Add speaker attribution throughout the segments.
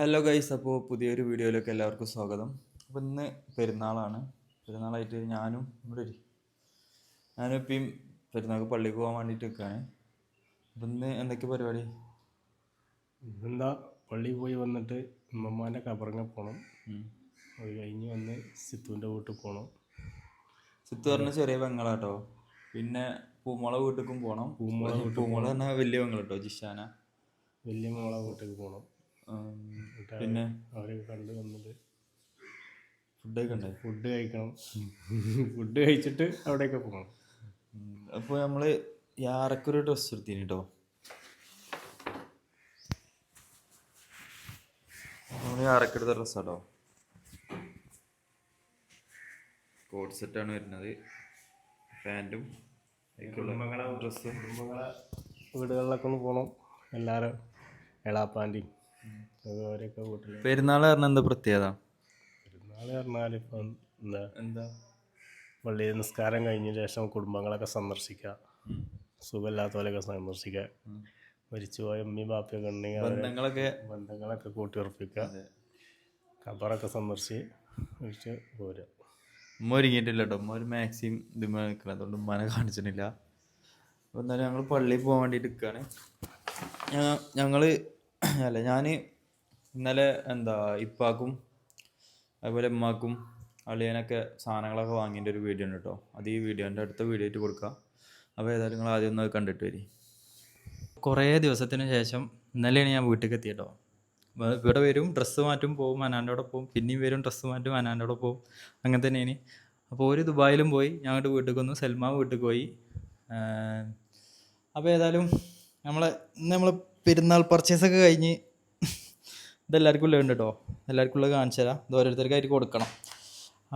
Speaker 1: Hello guys അപ്പോൾ പുതിയൊരു വീഡിയോയിലേക്ക് എല്ലാവർക്കും സ്വാഗതം. അപ്പോൾ ഇന്ന് പെരുന്നാളാണ്. പെരുന്നാളായിട്ട് ഞാനും ഇവിടെ ഒരു ഞാനും ഇപ്പം പെരുന്നാൾക്ക് പള്ളിക്ക് പോകാൻ വേണ്ടിയിട്ട് നിൽക്കുകയാണ് അപ്പം ഇന്ന് എന്തൊക്കെ പരിപാടി?
Speaker 2: എന്താ പള്ളി പോയി വന്നിട്ട് ഉമ്മമ്മാന്റെ കബറങ്ങ പോകണം. അത് കഴിഞ്ഞ് വന്ന് സിത്തുവിന്റെ വീട്ടിൽ പോകണം
Speaker 1: സിത്തു പറഞ്ഞ ചെറിയ പെങ്ങളാട്ടോ. പിന്നെ പൂമോള വീട്ടിലേക്കും പോകണം
Speaker 2: പൂമോള
Speaker 1: പൂമോള പറഞ്ഞാൽ വലിയ പെങ്ങളാട്ടോ കേട്ടോ ജിഷാന.
Speaker 2: വലിയ മോളെ വീട്ടിലേക്ക് പോകണം
Speaker 1: പിന്നെ?
Speaker 2: അവരൊക്കെ കണ്ട് വന്നത്
Speaker 1: ഫുഡ് ഉണ്ട്
Speaker 2: ഫുഡ് കഴിക്കണം. ഫുഡ് കഴിച്ചിട്ട് അവിടെയൊക്കെ പോകണം
Speaker 1: അപ്പോൾ നമ്മൾ യാറക്കൊരു ഡ്രസ്സ് എടുത്തിന് കേട്ടോ നമ്മൾ യാറക്കെടുത്ത ഡ്രസ്സാട്ടോ കോട്ട് സെറ്റാണ് വരുന്നത്. പാന്റും
Speaker 2: കുടുംബങ്ങളെ
Speaker 1: ഡ്രസ്സും
Speaker 2: കുടുംബങ്ങളെ വീടുകളിലൊക്കെ ഒന്ന് പോകണം എല്ലാവരും എളാപ്പാന്റെയും അവരൊക്കെ വീട്ടിൽ
Speaker 1: പെരുന്നാൾ എന്താ പ്രത്യേകത?
Speaker 2: പെരുന്നാൾ പറഞ്ഞാൽ ഇപ്പം എന്താ?
Speaker 1: എന്താ?
Speaker 2: പള്ളി നിസ്കാരം കഴിഞ്ഞ ശേഷം കുടുംബങ്ങളൊക്കെ സന്ദർശിക്കുക. സുഖമില്ലാത്തവരൊക്കെ സന്ദർശിക്കുക. മരിച്ചുപോയ ഉമ്മയും ബാപ്പയൊക്കെ ഉണ്ടെങ്കിൽ
Speaker 1: ബന്ധങ്ങളൊക്കെ?
Speaker 2: ബന്ധങ്ങളൊക്കെ കൂട്ടിയുറപ്പിക്കുക. ഖബറൊക്കെ സന്ദർശിച്ച് പോരുക.
Speaker 1: ഉമ്മ ഒരുങ്ങിയിട്ടില്ല കേട്ടോ. ഉമ്മ ഒരു മാക്സിമം ഇതുമ്മ നിൽക്കണം. അതുകൊണ്ട് ഉമ്മനെ കാണിച്ചിട്ടില്ല. അപ്പോൾ എന്തായാലും ഞങ്ങൾ പള്ളിയിൽ പോകാൻ വേണ്ടിയിട്ട് നിൽക്കുകയാണ് ഞങ്ങൾ അല്ല ഞാൻ ഇന്നലെ എന്താ ഇപ്പാക്കും അതുപോലെ ഉമ്മാക്കും അളിയനൊക്കെ സാധനങ്ങളൊക്കെ വാങ്ങിന്റെ ഒരു വീഡിയോ ഉണ്ട് കേട്ടോ അത് ഈ വീഡിയോന്റെ അടുത്ത വീഡിയോ ആയിട്ട് കൊടുക്കാം. അപ്പോൾ ഏതായാലും നിങ്ങൾ ആദ്യം ഒന്ന് കണ്ടിട്ട് വരി. കുറേ ദിവസത്തിന് ശേഷം ഇന്നലെയാണ് ഞാൻ വീട്ടിലേക്ക് എത്തിയത് കേട്ടോ ഇവിടെ വരും ഡ്രസ്സ് മാറ്റും പോവും അനാന്റെ പോവും പിന്നെയും വരും ഡ്രസ്സ് മാറ്റും അനാന്റെ പോവും. അങ്ങനെ ഇനി അപ്പോൾ ഒരു ദുബായിലും പോയി ഞങ്ങളുടെ വീട്ടിൽ വന്നു സൽമാ വീട്ടിൽ പോയി. അപ്പോൾ ഏതായാലും നമ്മളെ ഇന്ന് നമ്മൾ പെരുന്നാൾ പർച്ചേസ് ഒക്കെ കഴിഞ്ഞ് ഇതെല്ലാവർക്കും ഉള്ളത് ഉണ്ട് കേട്ടോ എല്ലാവർക്കും ഉള്ളത് കാണിച്ചു തരാം. ഇത് ഓരോരുത്തർക്കായിട്ട് കൊടുക്കണം.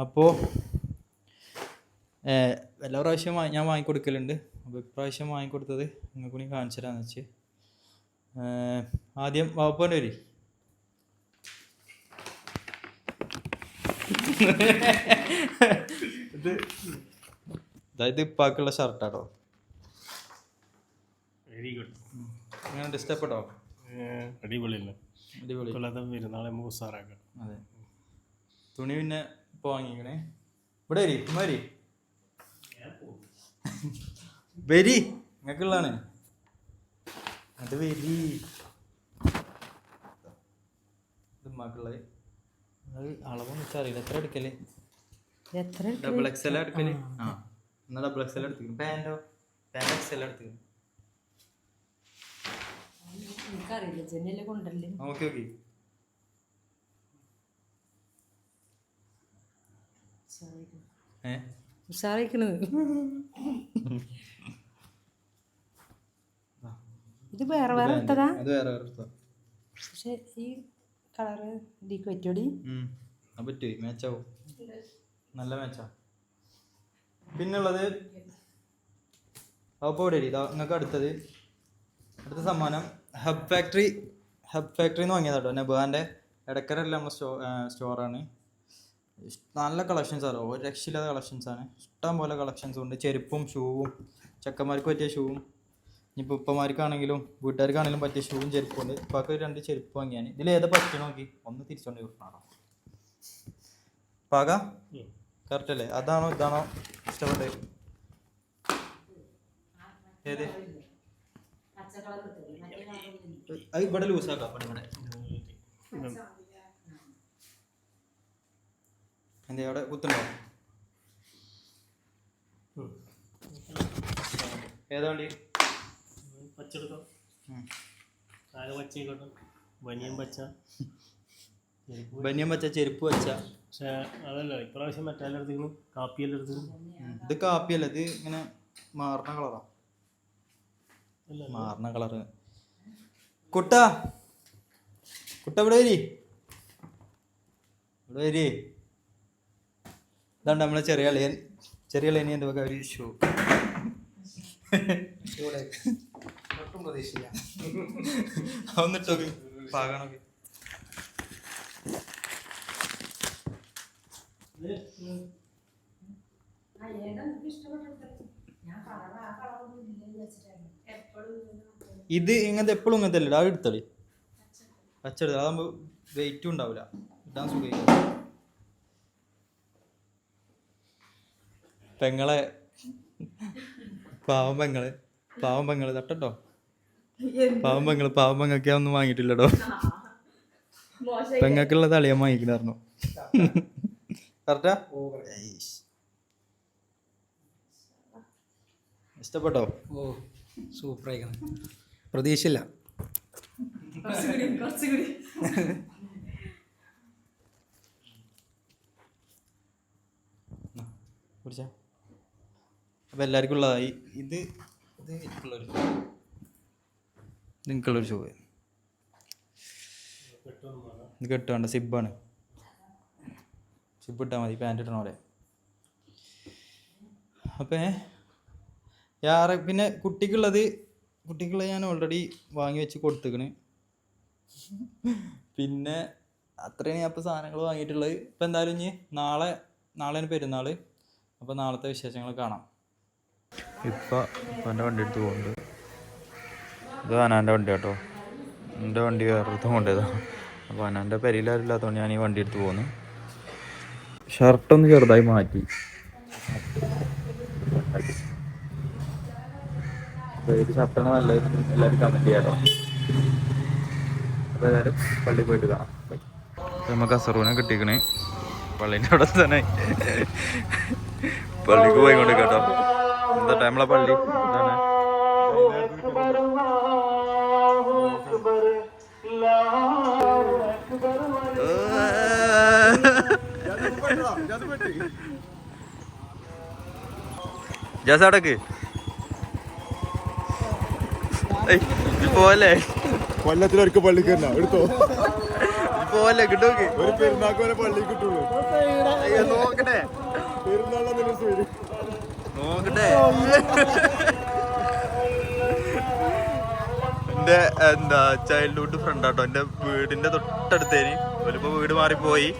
Speaker 1: അപ്പോൾ എല്ലാ പ്രാവശ്യം ഞാൻ വാങ്ങിക്കൊടുക്കലുണ്ട്. അപ്പോൾ ഇപ്രാവശ്യം വാങ്ങിക്കൊടുത്തത് നിങ്ങൾക്ക് ഇനി കാണിച്ചു തരാമെന്ന് വെച്ച്. ആദ്യം വാപ്പന്റെ വരി ഇത് അതായത് ഇപ്പാക്കുള്ള ഷർട്ടാട്ടോ
Speaker 2: വെരി ഗുഡ്
Speaker 1: അങ്ങനെ ഇഷ്ടപ്പെട്ടോ
Speaker 2: അടിപൊളിയല്ലേ?
Speaker 1: അടിപൊളി.
Speaker 2: കൊല്ലാത്ത പെരുന്നാളെ നമുക്ക് ഉസാറാക്കാം.
Speaker 1: അതെ. തുണി പിന്നെ ഇപ്പോൾ വാങ്ങിക്കണേ. ഇവിടെ വരി വരി. വരി. നിങ്ങൾക്കുള്ളതാണ് അത് വരി. ഇത് ഉമ്മാക്കുള്ളത് അത് അളവൊന്നും വെച്ചാൽ അറിയില്ല എത്ര എടുക്കൽ?
Speaker 3: എത്ര
Speaker 1: ഡബിൾ എക്സ് എൽ എടുക്കൽ? ആ. എന്നാൽ ഡബിൾ എക്സ് എല്ലാം എടുത്തിരിക്കും പാന്റോ പാന്റ് എക്സ് എൽ എടുത്തിരിക്കും
Speaker 3: എനിക്കറിയില്ല. കൊണ്ടല്ലേ
Speaker 1: ഓക്കെ ഓക്കെ. ഏ?
Speaker 3: ഉഷാറിക്കണത് ഇത് വേറെ വേറെ എടുത്തതാ? പക്ഷെ ഈ കളറ് ഇതിക്ക് പറ്റോടി.
Speaker 1: അത് മാച്ചാവും. നല്ല മാച്ചാ. പിന്നുള്ളത് അപ്പോൾ ഇതാ നിങ്ങൾക്ക് അടുത്തത്. അടുത്ത സമ്മാനം. ഹബ് ഫാക്ടറി ഹബ് ഫാക്ടറിന്ന് വാങ്ങിയതാ കേട്ടോ നെബാന്റെ ഇടക്കരല്ല നമ്മുടെ സ്റ്റോ സ്റ്റോറാണ്. നല്ല കളക്ഷൻസ് ആണ് ഒരു രക്ഷയില്ലാത്ത കളക്ഷൻസ് ആണ് ഇഷ്ടം പോലെ കളക്ഷൻസ് ഉണ്ട്. ചെരുപ്പും ഷൂവും ചെക്കന്മാർക്ക് പറ്റിയ ഷൂവും. ഇനിയിപ്പോൾ ഉപ്പമാർക്കാണെങ്കിലും വീട്ടുകാർക്കാണെങ്കിലും പറ്റിയ ഷൂവും ചെരുപ്പും ഉണ്ട്. ഇപ്പൊക്കെ രണ്ട് ചെരുപ്പ് വാങ്ങിയാണ്. ഇതിൽ ഏതാ പറ്റി നോക്കി. ഒന്ന് തിരിച്ചോണ്ട് കൊടുക്കണോ പാക? കറക്റ്റ് അല്ലേ? അതാണോ ഇതാണോ ഇഷ്ടപ്പെട്ടത്? ഏത്? അത് ഇവിടെ ലൂസാക്കാം ഇവിടെ ഇവിടെ. എന്തേ അവിടെ കുത്തുണ്ടോ? ഏതാ വണ്ടി?
Speaker 2: പച്ചെടുക്കാം പച്ച.
Speaker 1: ബനിയം വച്ച ചെരുപ്പ് വച്ച
Speaker 2: പക്ഷേ അതല്ല ഇപ്രാവശ്യം മറ്റേ എടുത്തിരുന്നു കാപ്പിയെല്ലാം എടുത്തിരുന്നു
Speaker 1: ഇത് കാപ്പിയല്ല ഇത് ഇങ്ങനെ മാറുന്ന കളറാ. മാറുന്ന കളറ്. കുട്ട. കുട്ട ഇവിടെ വരി. ഇവിടെ വരി. ഇതാണ്ട് നമ്മളെ ചെറിയ അളിയൻ. ചെറിയ അളിയൻ എന്റെ വക ഒരു ഷൂ
Speaker 4: ഒട്ടും കളറൊന്നും
Speaker 1: ഇല്ലെന്ന് പാകണോക്ക് ഇത് ഇങ്ങനത്തെ എപ്പോഴും ഇങ്ങനത്തെ അല്ലേ? അത് എടുത്തളി പച്ച എടുത്തോളി അതാകുമ്പോൾ വെയിറ്റും ഉണ്ടാവില്ല ഇടാൻ സുഖം പെങ്ങളെ. പാവം പെങ്ങൾ. പാവം പെങ്ങൾ. തട്ടോ പാവം പെങ്ങൾ. പാവം പെങ്ങൾക്ക് ഒന്നും വാങ്ങിയിട്ടില്ലടോ. പെങ്ങൾക്കുള്ള തളിയാൻ വാങ്ങിക്കണായിരുന്നു. കറക്റ്റാ ഇഷ്ടപ്പെട്ടോ?
Speaker 4: ഓ സൂപ്പറായിക്കണം പ്രതീക്ഷയില്ല
Speaker 1: കുടിച്ചാ? അപ്പം എല്ലാവർക്കും ഉള്ളതായി ഇത് ഇത് എനിക്കുള്ളൊരു ഷൂ ഇത് കെട്ടുവേണ്ട സിബാണ്. സിബ് ഇട്ടാൽ മതി. പാന്റ് ഇട്ടണ പോലെ. അപ്പേ യാറെ പിന്നെ കുട്ടിക്കുള്ളത് കുട്ടിക്കുള്ളത് ഞാൻ ഓൾറെഡി വാങ്ങി വെച്ച് കൊടുത്തേക്കണ്. പിന്നെ അത്രയാണ് ഞാൻ ഇപ്പോൾ സാധനങ്ങൾ വാങ്ങിയിട്ടുള്ളത്. ഇപ്പം എന്തായാലും ഇനി നാളെ നാളെയാണ് പെരുന്നാൾ അപ്പോൾ നാളത്തെ വിശേഷങ്ങൾ കാണാം. ഇപ്പം എന്റെ വണ്ടി എടുത്ത് പോകുന്നുണ്ട് ഇത് അനാന്റെ വണ്ടി കേട്ടോ. എന്റെ വണ്ടി വേറെടുത്ത് കൊണ്ടുപോയതാണ് അപ്പോൾ അനാന്റെ പെരിയിലാരില്ലാത്തതുകൊണ്ട് ഞാൻ ഈ വണ്ടി എടുത്ത് പോകുന്നു ഷർട്ടൊന്ന് ചെറുതായി മാറ്റി. ഏത് ഷർട്ടാണ് നല്ലത്. എല്ലാവരും കമന്റ് ചെയ്യാട്ടോ. അപ്പോൾ ഏതായാലും പള്ളി പോയിട്ട് കാണാം. നമുക്ക് അസറൂനെ കിട്ടിക്കണേ. പള്ളീന്റെ അവിടെ തന്നെ. പള്ളിക്ക് പോയിക്കൊണ്ട് കേട്ടോ എന്താ ടൈമിലെ പള്ളി? എന്താണ് ജാസടക്ക് പോലെ.
Speaker 5: കൊല്ലത്തിലൊരിക്കൽ പള്ളിക്ക് തന്നെ എടുത്തോ.
Speaker 1: പോലെ കിട്ടോക്ക്
Speaker 5: ഒരു പെരുന്നാക്ക് വരെ പള്ളി കിട്ടുള്ളൂ.
Speaker 1: നോക്കട്ടെ. നോക്കട്ടെ. എന്റെ എന്താ ചൈൽഡ്ഹുഡ് ഫ്രണ്ട് ആട്ടോ. എന്റെ വീടിന്റെ തൊട്ടടുത്തേന് ഒലിപ്പോ വീട് മാറിപ്പോയി.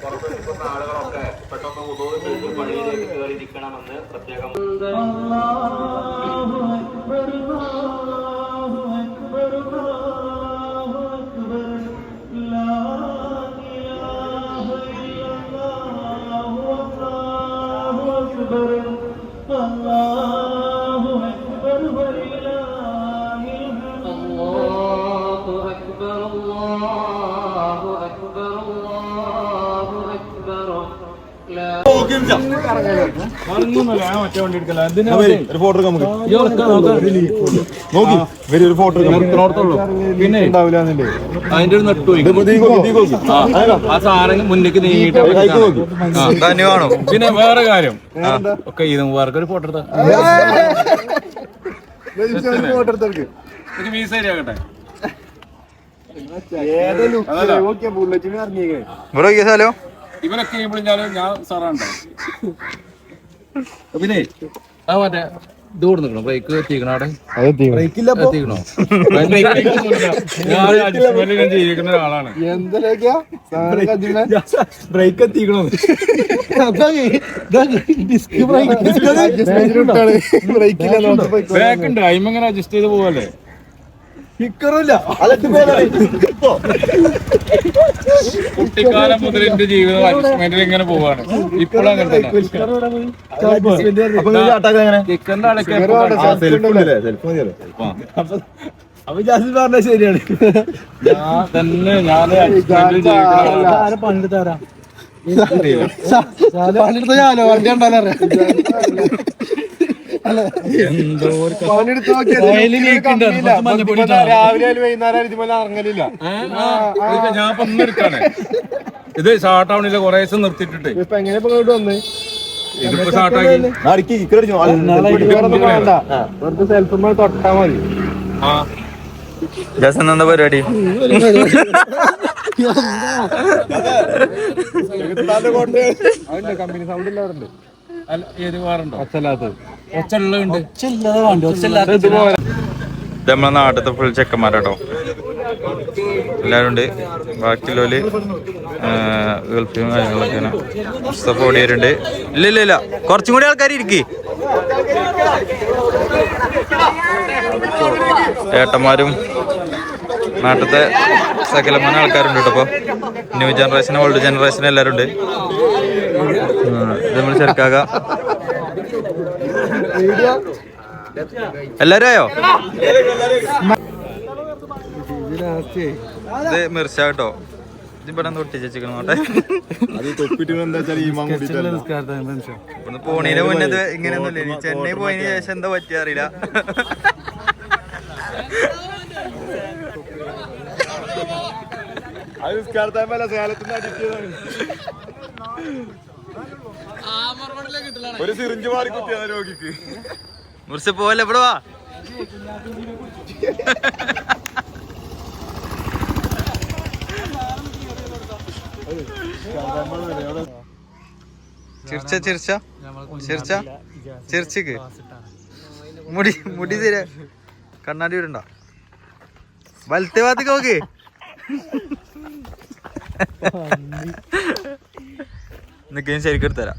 Speaker 1: പുറത്തുനിൽക്കുന്ന ആളുകളൊക്കെ
Speaker 6: പെട്ടെന്ന് ഉദോരം വീട്ടിൽ പള്ളിയിലേക്ക് കയറിയിരിക്കണമെന്ന് പ്രത്യേകം Allah
Speaker 5: ഒരു ഫോട്ടോ നമുക്ക്. നോക്കി വരി ഒരു ഫോട്ടോ പിന്നെ ഉണ്ടാവില്ല
Speaker 7: അതിന്റെ ഒരു നെട്ട് ആ സാധനം മുന്നേക്ക് നീങ്ങിട്ട് പിന്നെ വേറെ കാര്യം. ഒക്കെ ഇത് ഒരു ഫോട്ടോ എടുത്താ.
Speaker 5: ഫോട്ടോ
Speaker 7: വീസ ശരിയാകട്ടെ
Speaker 1: ഇവിടെ സ്ഥലം?
Speaker 7: ഇവരൊക്കെ വിളിഞ്ഞാലും ഞാൻ സാറാണ്ടോ പിന്നെ ആ മറ്റേ ഇത് ബ്രേക്ക് എത്തിക്കണോ അവിടെ? എത്തിക്കണോ? ഞാൻ ഒരാളാണ്. ബ്രേക്ക് എത്തിക്കണോ? ബാക്ക് ഉണ്ട് അയിമങ്ങനെ അഡ്ജസ്റ്റ് ചെയ്ത് പോവല്ലേ? കുട്ടിക്കാലം മുതൽ എന്റെ ജീവിതം അഡ്ജസ്റ്റ്മെന്റിൽ ഇങ്ങനെ പോവാണ്. ഇപ്പോഴും അങ്ങനെ
Speaker 5: അപ്പൊ ജാസിൽ പറഞ്ഞ ശരിയാണ്.
Speaker 7: ഞാൻ തന്നെ ഞാൻ.
Speaker 5: പണിയെടുത്ത ഞാനോ? വണ്ടി ഉണ്ടല്ലോ രാവിലെ ആയാലും വൈകുന്നേരം ഇതുപോലെ ഇറങ്ങലില്ല.
Speaker 7: ഞാൻ ഇപ്പൊ ഇന്ന് എടുക്കാണ്. ഇത് ഷാർട്ട് ആവണില്ല കൊറേ ദിവസം നിർത്തിയിട്ടിട്ട്.
Speaker 5: ഇപ്പൊ എങ്ങനെ ഇപ്പൊ ഇങ്ങോട്ട് വന്ന്?
Speaker 7: ഇതിപ്പോ ഷാർട്ടാക്കി
Speaker 5: വേണ്ട വെറുതെ സെൽഫ് തൊട്ടാ മതി.
Speaker 7: ആ.
Speaker 1: ജാസ് എന്താ പരിപാടി?
Speaker 5: കമ്പനി സൗണ്ട് ഇല്ലാറുണ്ട്
Speaker 7: അല്ല ഏത് ഒച്ചുള്ളുണ്ട്
Speaker 1: ഇത് നമ്മളെ നാട്ടിലത്തെ ഫുൾ ചെക്കന്മാരാട്ടോ. എല്ലാരും ഉണ്ട് ബാക്കിയുള്ളവര് ഗൾഫിലും കാര്യങ്ങളൊക്കെയാണ്. സപ്പോർട്ട് ഓടിയവരുണ്ട് ഇല്ല ഇല്ല ഇല്ല. കുറച്ചും കൂടി ആൾക്കാർ ഇരിക്കേ. ഏട്ടന്മാരും നാട്ടിലത്തെ സകലമാന ആൾക്കാരുണ്ട് കേട്ടോ അപ്പോൾ ന്യൂ ജനറേഷൻ ഓൾഡ് ജനറേഷൻ എല്ലാവരും ഉണ്ട് നമ്മൾ ചെറുക്കാക എല്ലാരും ആയോ ഇത് മിർച്ച കേട്ടോ. ഇത് ഇവിടെ തൊട്ടിച്ചിരിക്കണം നോട്ടെ
Speaker 5: അത് തൊപ്പിട്ട് എന്താ വെച്ചാൽ ഈ മാങ്ങ
Speaker 1: ഒന്ന് പോണീന്റെ മുന്നേ ഇത് ഇങ്ങനെയൊന്നുമില്ല ഇനി ചെന്നൈ പോയതിനു ശേഷം എന്താ പറ്റിയ അറിയില്ല.
Speaker 5: അത് നിസ്കാരത്തായ്മല്ല സേലത്തിന് അടിച്ചതാണ്. ഒരു സിറിഞ്ച് മാറി കുത്തിയാണ് രോഗിക്ക്.
Speaker 1: മുറിച്ച് പോലെ എവിടെ വാ? ചിരിച്ച ചിരിച്ച. ചിരിച്ച. ചിരിച്ചിക്ക്. മുടി മുടി തരാ കണ്ണാടി ഇടണ്ട വലത്തെ ഭാഗത്തേക്ക് നോക്ക്. നിക്ക് ഞാൻ ശരിക്കും എടുത്തരാം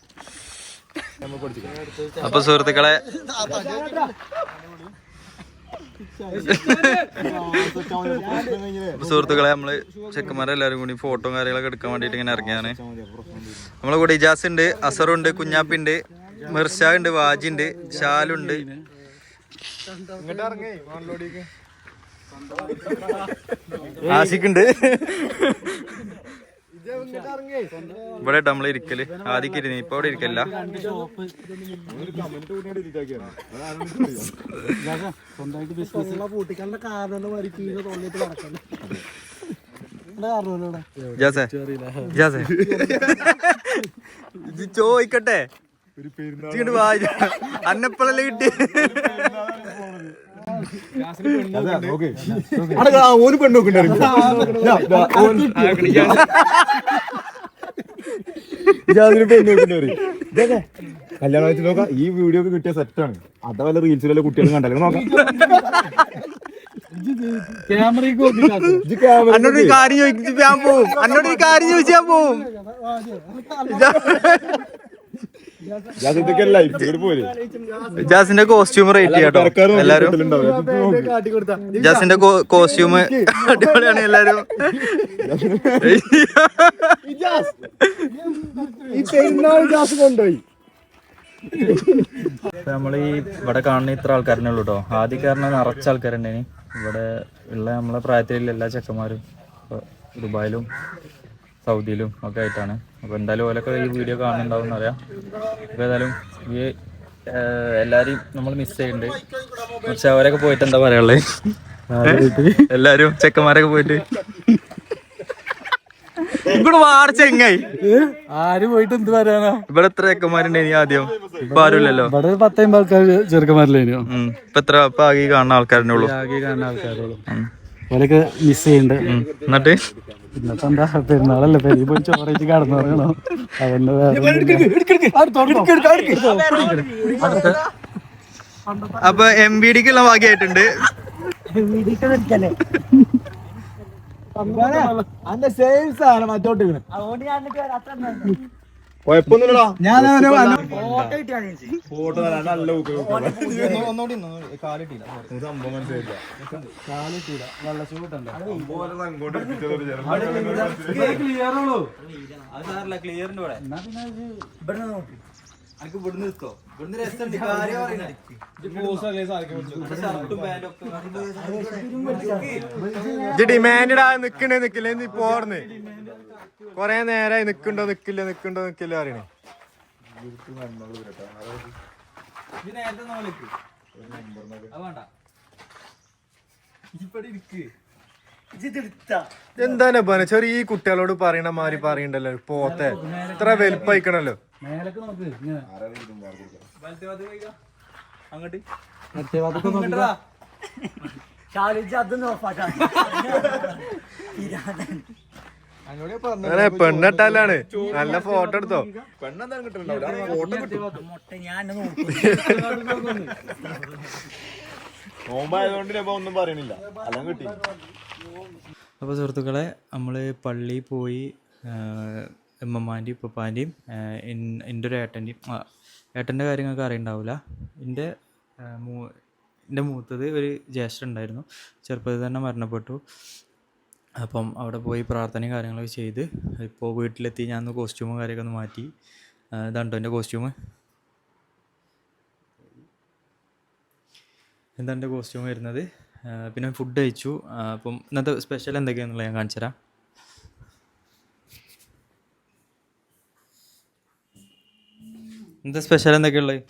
Speaker 1: അപ്പൊ സുഹൃത്തുക്കളെ സുഹൃത്തുക്കളെ നമ്മൾ ചെക്കന്മാരെല്ലാരും കൂടി ഫോട്ടോ കാര്യങ്ങളൊക്കെ എടുക്കാൻ വേണ്ടിട്ട് ഇങ്ങനെ ഇറങ്ങിയാണ്. നമ്മളെ കൂടെ ഇജാസ് ഉണ്ട് അസറുണ്ട് കുഞ്ഞാപ്പിണ്ട് മിർഷ ഉണ്ട് വാജിണ്ട് ഷാലുണ്ട്
Speaker 5: ഇങ്ങോട്ട്
Speaker 1: ഇവിടെ ട്ടോ നമ്മൾ ഇരിക്കൽ. ആദ്യം ഇരുന്ന്. ഇപ്പൊ ഇവിടെ ഇരിക്കല്ല ചോദിക്കട്ടെ. വാ. അന്നപ്പളല്ലേ കിട്ടി
Speaker 5: നോക്കണ്ടായിരുന്നു കല്യാണം വെച്ച് നോക്കാം. ഈ വീഡിയോ ഒക്കെ കിട്ടിയ സെറ്റാണ് അതാ വല്ല റീൽസിലെ കുട്ടികളും കണ്ടല്ലോ നോക്കാം.
Speaker 1: അന്നോട് ഒരു കാര്യം പോവും. അന്നോട് ഒരു കാര്യം ചോദിച്ചാ ഞാൻ പോവും
Speaker 5: ഞാൻ ഇതൊക്കെ ലൈഫ് ഇവിടെ പോലെ
Speaker 1: ജാസിന്റെ കോസ്റ്റ്യൂം റേറ്റ് ചെയ്യാട്ടോ. എല്ലാരും ജാസിന്റെ കോസ്റ്റ്യൂം അടിപൊളിയാണ് എല്ലാരും.
Speaker 5: നമ്മൾ കൊണ്ടുപോയി.
Speaker 1: നമ്മൾ ഈ ഇവിടെ കാണുന്ന ഇത്ര ആൾക്കാരനെ ഉള്ളൂ കേട്ടോ ആദ്യക്കാരനെ നിറച്ച ആൾക്കാരുണ്ടേനി ഇവിടെ ഉള്ള നമ്മളെ പ്രായത്തിലുള്ള എല്ലാ ചെക്കന്മാരും ദുബായിലും സൗദിയിലും ഒക്കെ ആയിട്ടാണ്. അപ്പോൾ എന്തായാലും ഓലൊക്കെ ഈ വീഡിയോ കാണുന്നുണ്ടാവും എന്നറിയാം അപ്പോൾ ഏതായാലും ഈ ഏഹ്, എല്ലാരെയും നമ്മൾ മിസ് ചെയ്യുന്നുണ്ട് പക്ഷെ അവരൊക്കെ പോയിട്ട് എന്താ പറയാനുള്ളത് എല്ലാരും ചെക്കന്മാരൊക്കെ പോയിട്ട്. ഇവിടെ വാട് ചെങ്ങായി.
Speaker 4: ആര് പോയിട്ട് എന്ത് പറയാനാ?
Speaker 1: ഇവിടെ എത്ര ചെക്കന്മാരുണ്ടായി ആദ്യം? ഇപ്പൊ ആരുമില്ലല്ലോ?
Speaker 4: ഇവിടെ ഒരു പത്തമ്പത് ആൾക്കാർ ചെറുക്കന്മാരില്ലേനോ.
Speaker 1: ഉം. ഇപ്പൊ എത്ര ഇപ്പൊ ആകെ ഈ കാണുന്ന ആൾക്കാരനെ ഉള്ളൂ.
Speaker 4: ആകെ കാണുന്ന ആൾക്കാരോളും
Speaker 1: ഉം.
Speaker 4: ഓലൊക്കെ മിസ് ചെയ്യണ്ട്.
Speaker 1: എന്നിട്ട്?
Speaker 4: ഇന്നത്തെ എന്താ പെരുന്നാളല്ലേ പെരി പോയി ചോറേച്ച് കടന്നു പറയണോ അവന്റെ
Speaker 1: അപ്പൊ എം ബി ഡിക്കുള്ള ഭാഗ്യായിട്ടുണ്ട്.
Speaker 5: അതിന്റെ സെയിം സാധനം മറ്റോട്ട് കൊഴപ്പൊന്നുമില്ലടാ
Speaker 4: ഞാൻ
Speaker 5: ഫോട്ടോ നല്ല സംഭവം മനസ്സിലായില്ല. സംഭവം. ഇജ്ജ് ഡിമാൻഡാ. നിക്കണേ നിക്കില്ലേ നീ പോർന്ന് കൊറേ നേരായി നിക്കണ്ടോ നിക്കില്ല നിക്കണ്ടോ നിക്കില്ല അറിയണേ എന്താണ് ബന ചെറിയ കുട്ടികളോട് പറയണ മാതിരി പറയണ്ടല്ലോ പോത്തെ. ഇത്ര വലുപ്പയിക്കണല്ലോ.
Speaker 4: മേലക്ക് നോക്ക് ഇങ്ങനെ.
Speaker 1: അങ്ങോട്ട്.
Speaker 5: അങ്ങനെ പെണ്ണിട്ടാലാണ് നല്ല ഫോട്ടോ എടുത്തോ? പെണ്ണെന്താണ് കിട്ടുന്നുണ്ടാവില്ല ഫോട്ടോ കിട്ടും. നോമ്പായതുകൊണ്ട് ഞാൻ ഒന്നും പറയണില്ല. എല്ലാം കിട്ടി
Speaker 1: അപ്പോൾ സുഹൃത്തുക്കളെ നമ്മൾ പള്ളി പോയി ഉമ്മമാന്റെയും ഉപ്പപ്പാന്റെയും എന്റെ ഒരു ഏട്ടന്റെയും ഏട്ടന്റെ കാര്യങ്ങൾക്ക് അറിയണ്ടാവില്ല എന്റെ എന്റെ മൂത്തത് ഒരു ജ്യേഷ്ഠ ഉണ്ടായിരുന്നു. ചെറുപ്പത്തിൽ തന്നെ മരണപ്പെട്ടു. അപ്പം അവിടെ പോയി പ്രാർത്ഥനയും കാര്യങ്ങളൊക്കെ ചെയ്ത് ഇപ്പോൾ വീട്ടിലെത്തി ഞാൻ ഒന്ന് കോസ്റ്റ്യൂമും കാര്യമൊക്കെ ഒന്ന് മാറ്റി. ഇതാണ്ടോ എന്റെ കോസ്റ്റ്യൂം എന്താണ് എന്റെ കോസ്റ്റ്യൂം വരുന്നത് പിന്നെ ഫുഡ് കഴിച്ചു. അപ്പം ഇന്നത്തെ സ്പെഷ്യൽ എന്തൊക്കെയാണെന്നുള്ളത് ഞാൻ കാണിച്ചു തരാം. ഇന്നത്തെ സ്പെഷ്യൽ എന്തൊക്കെയുള്ളത്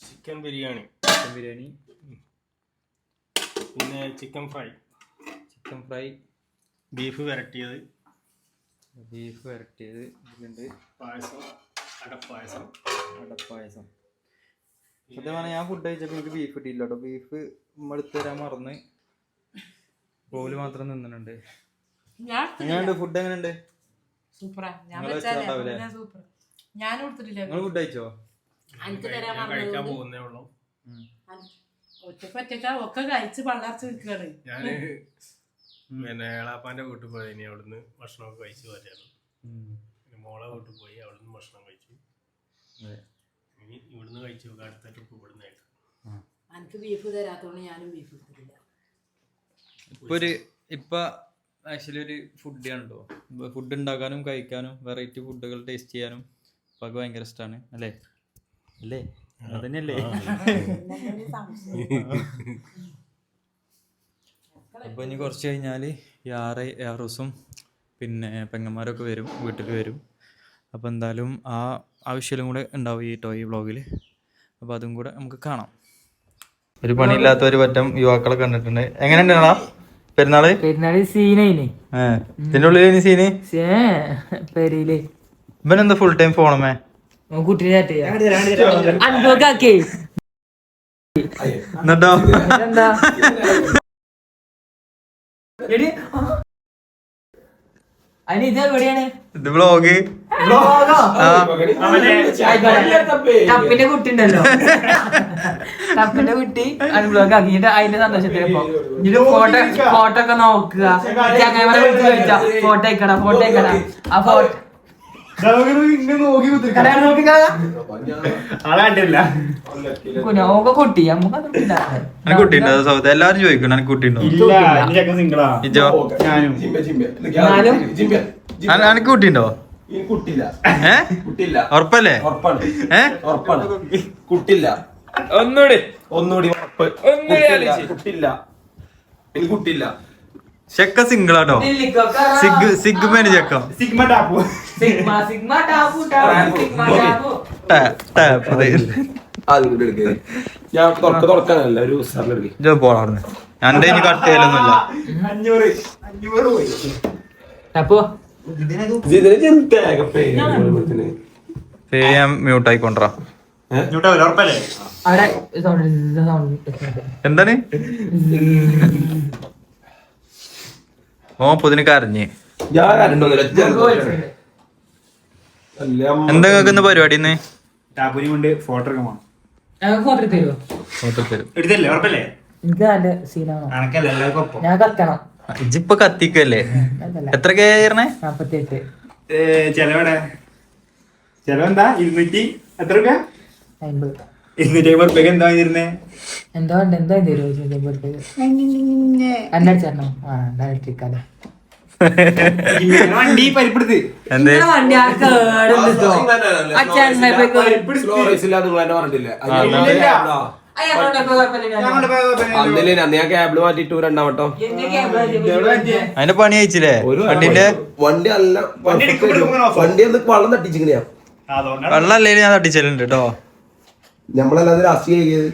Speaker 2: ചിക്കൻ ബിരിയാണി.
Speaker 1: ചിക്കൻ ബിരിയാണി.
Speaker 2: പിന്നെ chicken fry.
Speaker 1: Chicken fry.
Speaker 2: Beef വരട്ടിയത്.
Speaker 1: Beef വരട്ടിയത് ഇതിലുണ്ട്.
Speaker 2: പായസം. അടപ്പായസം
Speaker 1: അടപ്പായസം. സത്യമാണ് ഞാൻ ഫുഡ് കഴിച്ചപ്പോൾ എനിക്ക് ബീഫ് കിട്ടിയില്ല കേട്ടോ ബീഫ് നമ്മൾ തരാൻ മറന്ന് പോൽ മാത്രം നിന്നിട്ടുണ്ട്.
Speaker 3: ഞാൻ
Speaker 1: എങ്ങനെയുണ്ട്? ഫുഡ് എങ്ങനെയുണ്ട്?
Speaker 3: സൂപ്പറാ. ഞാൻ സൂപ്പർ ഞാൻ കൊടുത്തിട്ടില്ല
Speaker 1: നിങ്ങൾ ഫുഡ് കഴിച്ചോ?
Speaker 2: കഴിക്കാൻ പോകുന്നേ ഉള്ളൂ.
Speaker 3: ഒറ്റയ്ക്ക് ഒറ്റക്ക ഒക്കെ കഴിച്ച് പള്ളർച്ച് നിൽക്കുകയാണ്
Speaker 2: ഞാൻ പിന്നെ ഏളാപ്പാന്റെ വീട്ടിൽ പോയി ഇനി അവിടുന്ന് ഭക്ഷണമൊക്കെ കഴിച്ച് പോരാണ് പിന്നെ മോളെ വീട്ടിൽ പോയി അവിടുന്ന് ഭക്ഷണം കഴിച്ചു. ഇനി ഇവിടുന്ന് കഴിച്ചു നോക്കാം അടുത്ത ട്രിപ്പ് ഇവിടുന്ന് ആയിട്ട്.
Speaker 3: എനിക്ക് ബീഫ് തരാത്തോണ്ട് ഞാനും ബീഫ് എടുത്തിട്ടില്ല.
Speaker 1: ഇപ്പൊ ഒരു ഇപ്പൊ ആക്ച്വലി ഒരു ഫുഡ് കണ്ടോ? ഫുഡ് ഉണ്ടാക്കാനും കഴിക്കാനും വെറൈറ്റി ഫുഡുകൾ ടേസ്റ്റ് ചെയ്യാനും ഇപ്പൊ ഭയങ്കര ഇഷ്ടമാണ് അല്ലേ? അല്ലേ? അതന്നെയല്ലേ? അപ്പൊ ഇനി കുറച്ച് കഴിഞ്ഞാൽ ആറ് യാറൂസും പിന്നെ പെങ്ങന്മാരൊക്കെ വരും വീട്ടിൽ വരും. അപ്പോൾ എന്തായാലും ആ ആവശ്യം കൂടെ ഉണ്ടാവും ഈ ടോയ് വ്ളോഗിൽ അപ്പോൾ അതും കൂടെ നമുക്ക് കാണാം. ഒരു പണിയില്ലാത്ത ഒരു പറ്റം യുവാക്കളെ കണ്ടിട്ടുണ്ട്. എങ്ങനെയുണ്ടാ പെരുന്നാൾ?
Speaker 8: പെരുന്നാൾ സീനയിന്.
Speaker 1: ഇതിന്റെ ഉള്ളിൽ സീന്?
Speaker 8: പെരയിൽ
Speaker 1: ഇവനെന്താ ഫുൾ ടൈം ഫോണമേ എന്നിട്ടോ?
Speaker 8: ഇത്
Speaker 1: വ്ളോഗ്
Speaker 8: ടപ്പിന്റെ കുട്ടി ഉണ്ടല്ലോ ടപ്പിന്റെ കുട്ടി അൺബ്ലോക്ക് ആക്കിയിട്ട് അതിന്റെ സന്തോഷത്തിന് ഫോട്ടോ ഫോട്ടോ ഒക്കെ നോക്കുക. ക്യാമറ വിളിച്ച് ചോദിച്ചാ ഫോട്ടോ അയക്കടാ ഫോട്ടോ അയക്കടാ. ആ ഫോട്ടോ
Speaker 1: എല്ലാരും ചോദിക്കണം? എനിക്ക് ഏ? ഉറപ്പല്ലേ?
Speaker 5: കുട്ടില്ല
Speaker 7: ഒന്നുകൂടി.
Speaker 5: ഒന്നുകൂടി ഉറപ്പ്. കുട്ടില്ല എനിക്ക് കുട്ടില്ല
Speaker 1: ചെക്ക സിംഗിൾ ആട്ടോ സിഗ് സിഗ്മേന് ചെക്ക.
Speaker 5: സിഗ്മ ടാപ്പു.
Speaker 8: സിഗ്മ സിഗ്മ ടാപ്പു
Speaker 5: ഞാൻ
Speaker 1: പോളാർന്ന് എന്റെ ഇനി കട്ട് ചെയ്യലൊന്നുമില്ല. ഞാൻ എന്താണ്? ഓ പുതിന് കരഞ്ഞ് എന്താ കേൾക്കുന്ന പരിപാടി ഇന്ന്
Speaker 5: ടാപ്പുരി കൊണ്ട് ഫോട്ടോ
Speaker 8: ഫോട്ടോ തരുമോ
Speaker 1: ഫോട്ടോ തരും.
Speaker 5: എടുത്തല്ലേ? ഉറപ്പല്ലേ? എല്ലാവർക്കും ഒപ്പം.
Speaker 8: ഞാൻ കത്തണം.
Speaker 1: ഇജിപ്പൊ കത്തിക്കല്ലേ? എത്ര കേറണേ
Speaker 8: നാപ്പത്തി എട്ട്
Speaker 5: ചെലവിടെ ചെലവെന്താ? ഇരുന്നൂറ്റി എത്ര രൂപ
Speaker 8: അമ്പത്.
Speaker 5: ഇരുന്നൂറ്റി അമ്പത് റുപ്യക്ക് എന്താ വന്നിരുന്നേ
Speaker 8: എന്തോ ഉണ്ട് എന്തോ ആ അല്ലേ
Speaker 5: വണ്ടി പരിപ്പെടുത്ത്
Speaker 1: എന്തേ
Speaker 8: നിങ്ങളെ വണ്ടി ആ കേടുണ്ടോ
Speaker 9: ഞാൻ ക്യാബിൾ മാറ്റിട്ടു രണ്ടാവട്ടം
Speaker 1: അതിന്റെ പണി അയച്ചില്ലേ വണ്ടിന്റെ
Speaker 9: വണ്ടി അല്ല വണ്ടി ഒന്ന് വള്ളം തട്ടിച്ചിങ്ങനെയാ
Speaker 1: വെള്ളല്ലേ ഞാൻ തട്ടിച്ചലുണ്ട് കേട്ടോ
Speaker 9: നമ്മളല്ലാതെ രാഷ്ട്രീയം ചെയ്യത്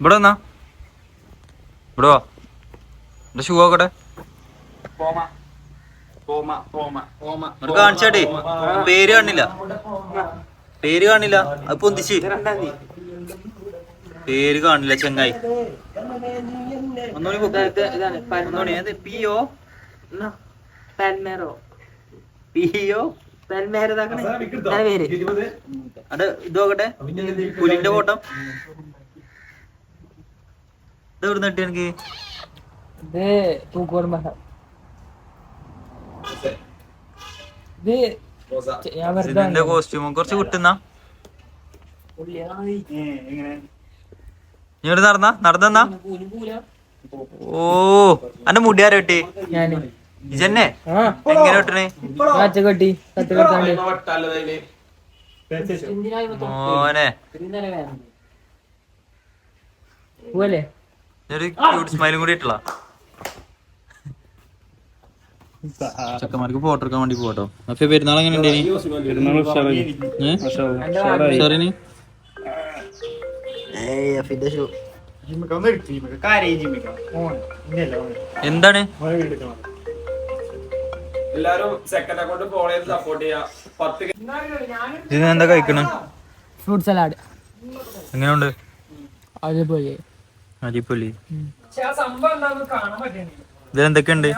Speaker 1: ഇവിടെ വന്നാ. ഇവിടെ വാ. എന്റെ ഷൂ ആക്കട്ടെ കാണിച്ചാട്ടെ പേര് കാണില്ല. പേര് കാണില്ല. അത് പൊന്തിച്ച്. പേര് കാണില്ല ചെങ്ങായി. ഒന്നുകൂടി പി
Speaker 8: ഇതാണ്.
Speaker 1: ഒന്നുകൂടി ഏത് പിയോ
Speaker 8: പാൽമേറോ
Speaker 1: പിയോ
Speaker 8: പാൽമേറോ ഇതാക്കണേ ഇതാണ് പേര്
Speaker 1: അത് ഇത് നോക്കട്ടെ. പുലിന്റെ ഫോട്ടോ ഇത് എവിടെ നട്ടി എനിക്ക്?
Speaker 8: ഇത് പൂക്കോട് മഹ ഇത് ഞാൻ വെറുതെ
Speaker 1: ഇതിന്റെ കോസ്റ്റ്യൂം കുറച്ച് കിട്ടുന്ന. നീ ഇവിടെ നടന്ന? നടന്നെന്നാ? ഓ അന്റെ മുടി ആരാ വെട്ടി?
Speaker 8: ഞാൻ.
Speaker 1: ഇജന്നെ? എങ്ങനെ
Speaker 8: കെട്ടി കത്ത്
Speaker 1: മോനെ.
Speaker 8: പോവല്ലേ?
Speaker 1: ഒരു ക്യൂട്ട് സ്മൈലും കൂടി ഇട്ടളാ ചെക്കന്മാർക്ക് ഫോട്ടോ എടുക്കാൻ വേണ്ടി പോട്ടോ അപ്പൊ പെരുന്നാൾ എങ്ങനെ ഉണ്ടേനി? എന്താണ്?
Speaker 9: എല്ലാരും സെക്കൻഡ് അക്കൗണ്ട് ഫോളോ ചെയ്ത് സപ്പോർട്ട് ചെയ്യാ. പത്ത്
Speaker 1: ഇത് എന്താ കഴിക്കണം?
Speaker 8: ഫ്രൂട്ട് സലാഡ്
Speaker 1: എങ്ങനെയുണ്ട്?
Speaker 8: അതേപോലെ
Speaker 1: അരിപ്പൊലി ഇതിലെന്തൊക്കെയുണ്ട്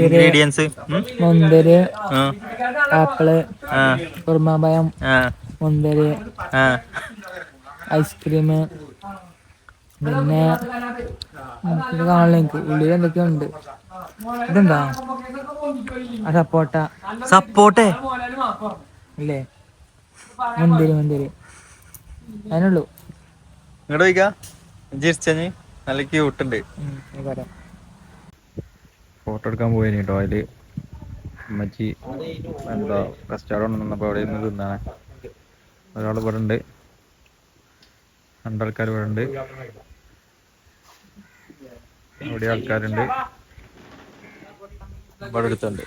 Speaker 1: ഇൻഗ്രീഡിയൻസ്
Speaker 8: മുന്തിരി ആപ്പിൾ
Speaker 1: ആ.
Speaker 8: മുന്തിരി ഐസ്ക്രീം പിന്നെ കാണില്ല എനിക്ക്. ഉള്ളിൽ എന്തൊക്കെയുണ്ട്? ഇതെന്താ? സപ്പോട്ട
Speaker 1: സപ്പോട്ടെ
Speaker 8: ഇല്ലേ? മുന്തിരി മുന്തിരി. അതിനുള്ളൂ.
Speaker 1: ഇങ്ങോട്ട് പോയിക്കാ. ചിരിച്ചഞ്ഞ് നല്ല ക്യൂട്ടുണ്ട്. ഫോട്ടോ എടുക്കാൻ പോയി കേട്ടോ അതിൽ. അമ്മച്ചി എന്താ കസ്റ്റാർഡ് ഉണ്ടെന്നപ്പോ അവിടെ നിന്ന് തിന്നാണ് ഒരാൾ ഇവിടെ ഉണ്ട്. രണ്ടാൾക്കാർ ഇവിടെ ഉണ്ട്. ഇവിടെ ആൾക്കാരുണ്ട്. ഇവിടെ അടുത്തുണ്ട്